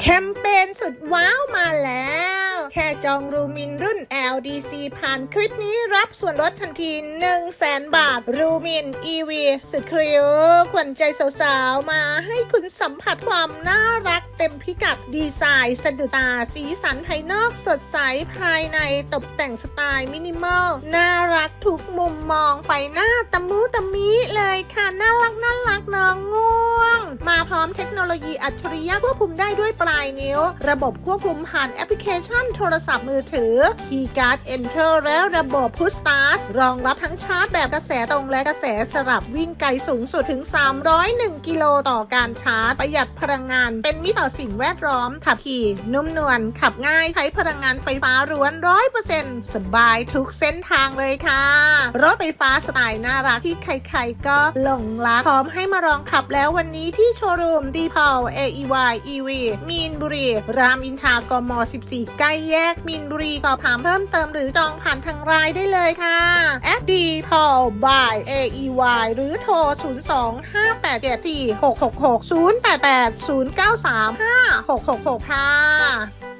แคมเปญสุดว้าวมาแล้ว แค่จองรูมินรุ่น LDC ผ่านคลิปนี้รับส่วนลดทันที 1 0 0 0 0แสนบาท รูมิน EV สุดคริวขวัญใจสาวๆ มาให้คุณสัมผัสความน่ารักเต็มพิกัดดีไซน์สะดุดตาสีสันภายนอกสดใสภายในตกแต่งสไตล์มินิมอล น่ารักทุกมุมมองไฟหน้าตะมูตะมิเลยค่ะ น่ารักน่ารักน้อง มาพร้อมเทคโนโลยีอัจฉริยะควบคุมได้ด้วยปลายนิ้ว ระบบควบคุมผ่านแอปพลิเคชันโทรศัพท์มือถือ Keyguard Enter และระบบ Push Start รองรับทั้งชาร์จแบบกระแสตรงและกระแสสลับวิ่งไกลสูงสุดถึง 301 กิโลต่อการชาร์จ ประหยัดพลังงาน เป็นมิตรต่อสิ่งแวดล้อม ขับขี่นุ่มนวลขับง่ายใช้พลังงานไฟฟ้าล้วน100%สบายทุกเส้นทางเลยค่ะ รถไฟฟ้าสไตล์น่ารักที่ใครๆก็หลงรักพร้อมให้มาลองขับแล้ววันนี้ที่โชว์รูมดีพาว AEY EV มีนบุรี รามอินทรากม 14 ใกล้แยกมีนบุรีสอบถามเพิ่มเติมหรือจองผ่านทางไลน์ได้เลยค่ะแอดดีพาว by AEY หรือโทร 025874666 088 093 5666 ค่ะ